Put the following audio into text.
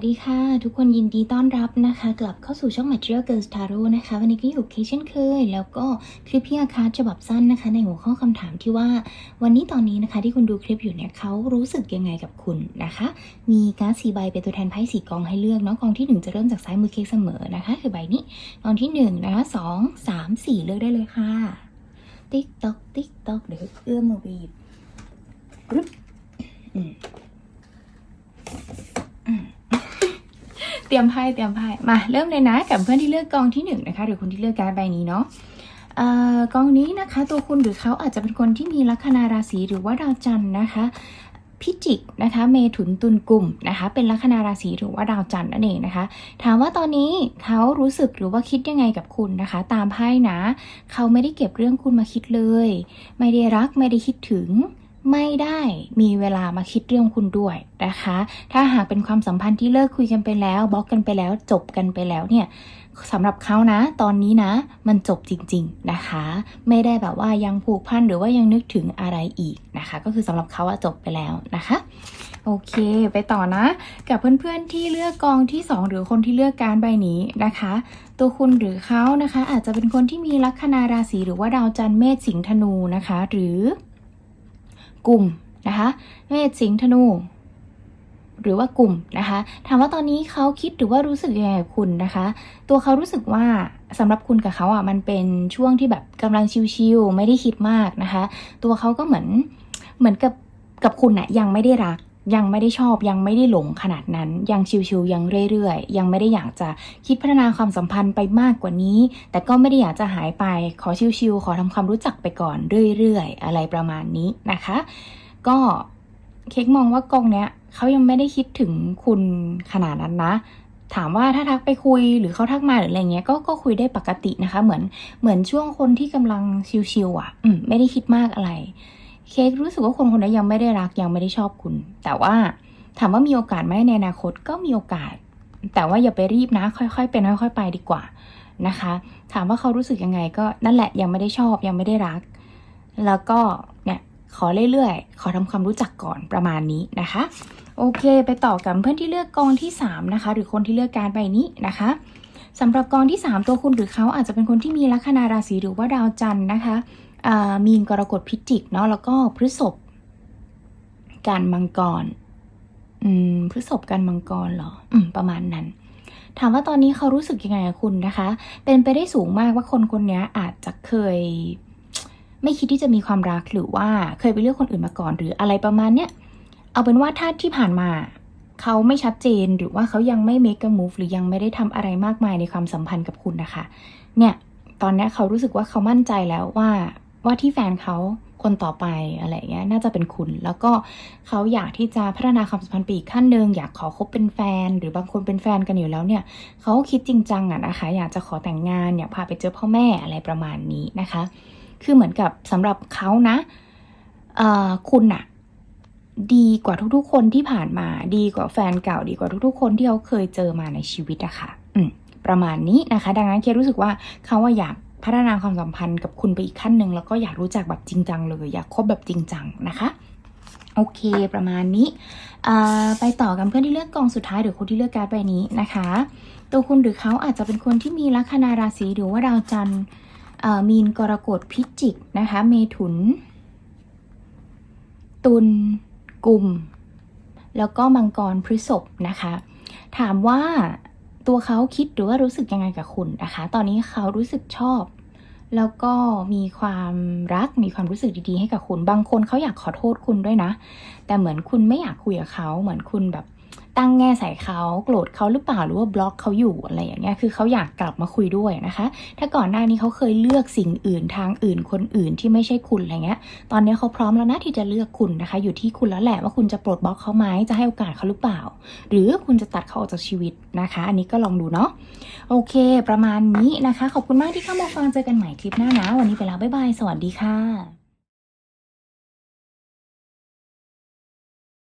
วัสดีค่ะ ทุกคนยินดีต้อนรับนะคะ กลับเข้าสู่ช่อง Material Girls Tarot นะคะ วันนี้ก็อยู่เคเช่นเคย แล้วก็คลิปพี่อาคาฉบับสั้นนะคะ ในหัวข้อคำถามที่ว่า วันนี้ตอนนี้นะคะที่คุณดูคลิปอยู่เนี่ยเขารู้สึกยังไงกับคุณนะคะ มีการ์ดสีใบเป็นตัวแทนไพ่สีกองให้เลือกเนาะกองที่หนึ่งจะเริ่มจากซ้ายมือเคเสมอนะคะ คือใบนี้กองที่หนึ่งนะคะสองสามสี่เลือกได้เลยค่ะติ๊กตอกติ๊กตอกเดี๋ยวเอื้อมมาบีบรึบอืม เตรียมไพ่เตรียมไพ่มาเริ่มเลยนะกับเพื่อนที่เลือกกองที่หนึ่งนะคะหรือคนที่เลือกการใบนี้เนาะออกองนี้นะคะตัวคุณหรือเขาอาจจะเป็นคนที่มีลัคนาราศีหรือว่าดาวจันทร์นะคะพิจิกนะคะเมถุนตุลกลุ่มนะคะเป็นลัคนาราศีหรือว่าดาวจันทร์นั่นเองนะคะ ถามว่าตอนนี้เขารู้สึกหรือว่าคิดยังไงกับคุณนะคะ ตามไพ่นะ เขาไม่ได้เก็บเรื่องคุณมาคิดเลย ไม่ได้รักไม่ได้คิดถึง ไม่ได้มีเวลามาคิดเรื่องคุณด้วยนะคะ ถ้าหากเป็นความสัมพันธ์ที่เลิกคุยกันไปแล้วบล็อกกันไปแล้วจบกันไปแล้วเนี่ยสำหรับเขานะ ตอนนี้นะ มันจบจริง ๆนะคะ ไม่ได้แบบว่ายังผูกพันหรือว่ายังนึกถึงอะไรอีกนะคะ ก็คือสำหรับเขาอะจบไปแล้วนะคะ โอเค ไปต่อนะ กับเพื่อนๆที่เลือกกองที่ 2 หรือคนที่เลือกการใบนี้นะคะ ตัวคุณหรือเขานะคะ อาจจะเป็นคนที่มีลัคนาราศีหรือว่าดาวจันทร์เมษสิงห์ธนูนะคะ หรือ กลุ่มนะคะเมษสิงห์ธนู หรือว่ากลุ่มนะคะ ถามว่าตอนนี้เขาคิดหรือว่ารู้สึกยังไงกับคุณนะคะ ตัวเขารู้สึกว่าสำหรับคุณกับเขาอะมันเป็นช่วงที่แบบกำลังชิวๆไม่ได้คิดมากนะคะ ตัวเขาก็เหมือนเหมือนกับกับคุณน่ะยังไม่ได้รัก ยังไม่ได้ชอบยังไม่ได้หลงขนาดนั้น ยังชิวๆยังเรื่อยๆ ยังไม่ได้อยากจะคิดพัฒนาความสัมพันธ์ไปมากกว่านี้ แต่ก็ไม่ได้อยากจะหายไปขอชิวๆขอทำความรู้จักไปก่อนเรื่อย ๆ อะไรประมาณนี้นะคะ ก็เค้กมองว่ากองเนี้ยเขายังไม่ได้คิดถึงคุณขนาดนั้นนะถามว่าถ้าทักไปคุยหรือเขาทักมาหรืออะไรเงี้ยก็ก็คุยได้ปกตินะคะ เหมือนเหมือนช่วงคนที่กำลังชิวๆอะ อืมไม่ได้คิดมากอะไร เค้กรู้สึกว่าคนคนนั้นยังไม่ได้รักยังไม่ได้ชอบคุณ แต่ว่าถามว่ามีโอกาสไหมในอนาคตก็มีโอกาส แต่ว่าอย่าไปรีบนะ ค่อยๆเป็นค่อยๆไปดีกว่านะคะ ถามว่าเขารู้สึกยังไงก็นั่นแหละยังไม่ได้ชอบยังไม่ได้รัก แล้วก็เนี่ยขอเรื่อยๆ ขอทำความรู้จักก่อนประมาณนี้นะคะ โอเค ไปต่อกับเพื่อนที่เลือกกองที่ 3 นะคะ หรือคนที่เลือกการดใบนี้นะคะสำหรับกองที่ 3 ตัวคุณหรือเขาอาจจะเป็นคนที่มีลัคนาราศีหรือว่าดาวจันทร์นะคะ มีนกรกฎพิจิกเนาะแล้วก็พฤษภการมังกร อืมพฤษภการมังกรเหรอ อืม ประมาณนั้น ถามว่าตอนนี้เขารู้สึกยังไงกับคุณนะคะ เป็นไปได้สูงมากว่าคนคนนี้อาจจะเคย ไม่คิดที่จะมีความรักหรือว่าเคยไปเลือกคนอื่นมาก่อน หรืออะไรประมาณเนี้ย เอาเป็นว่าถ้าที่ผ่านมาเขาไม่ชัดเจนหรือว่าเขายังไม่ make a move หรือยังไม่ได้ทำอะไรมากมายในความสัมพันธ์กับคุณนะคะ เนี่ย ตอนนี้เขารู้สึกว่าเขามั่นใจแล้วว่า ว่าที่แฟนเขาคนต่อไปอะไรเงี้ยน่าจะเป็นคุณ แล้วก็เขาอยากที่จะพัฒนาความสัมพันธ์ไปอีกขั้นหนึ่งอยากขอคบเป็นแฟน หรือบางคนเป็นแฟนกันอยู่แล้วเนี่ยเขาคิดจริงจังอะนะคะ อยากจะขอแต่งงานอยากพาไปเจอพ่อแม่อะไรประมาณนี้นะคะ คือเหมือนกับสำหรับเขานะเอ่อคุณอะดีกว่าทุกๆ คนที่ผ่านมา ดีกว่าแฟนเก่าดีกว่าทุกๆ คนที่เขาเคยเจอมาในชีวิตอะค่ะประมาณนี้นะคะ ดังนั้นเครู้สึกว่าเขาว่าอยาก พัฒนาความสัมพันธ์กับคุณไปอีกขั้นหนึ่งแล้วก็อยากรู้จักแบบจริงจังเลยอยากคบแบบจริงจังนะคะโอเคประมาณนี้ไปต่อกันเพื่อนที่เลือกกองสุดท้ายหรือคนที่เลือกการ์ดใบนี้นะคะ ตัวคุณหรือเขาอาจจะเป็นคนที่มีลัคนาราศีหรือว่าดาวจันทร์มีนกรกฎพิจิกนะคะเมถุน ตุลกลุ่ม แล้วก็มังกรพฤษภนะคะ ถามว่า ตัวเขาคิดหรือว่ารู้สึกยังไงกับคุณนะคะ ตอนนี้เขารู้สึกชอบ แล้วก็มีความรักมีความรู้สึกดีๆให้กับคุณ บางคนเขาอยากขอโทษคุณด้วยนะ แต่เหมือนคุณไม่อยากคุยกับเขาเหมือนคุณแบบ ตั้งแง่ใส่เขาโกรธเขาหรือเปล่าหรือว่าบล็อกเขาอยู่อะไรอย่างเงี้ยคือเขาอยากกลับมาคุยด้วยนะคะ ถ้าก่อนหน้านี้เขาเคยเลือกสิ่งอื่นทางอื่นคนอื่นที่ไม่ใช่คุณอะไรเงี้ย ตอนนี้เขาพร้อมแล้วนะที่จะเลือกคุณนะคะ อยู่ที่คุณแล้วแหละว่าคุณจะปลดบล็อกเขาไหมจะให้โอกาสเขาหรือเปล่า หรือคุณจะตัดเขาออกจากชีวิตนะคะ อันนี้ก็ลองดูเนาะโอเค ประมาณนี้นะคะ ขอบคุณมากที่เข้ามาฟังเจอกันใหม่คลิปหน้านะ วันนี้ไปแล้วบ๊ายบายสวัสดีค่ะ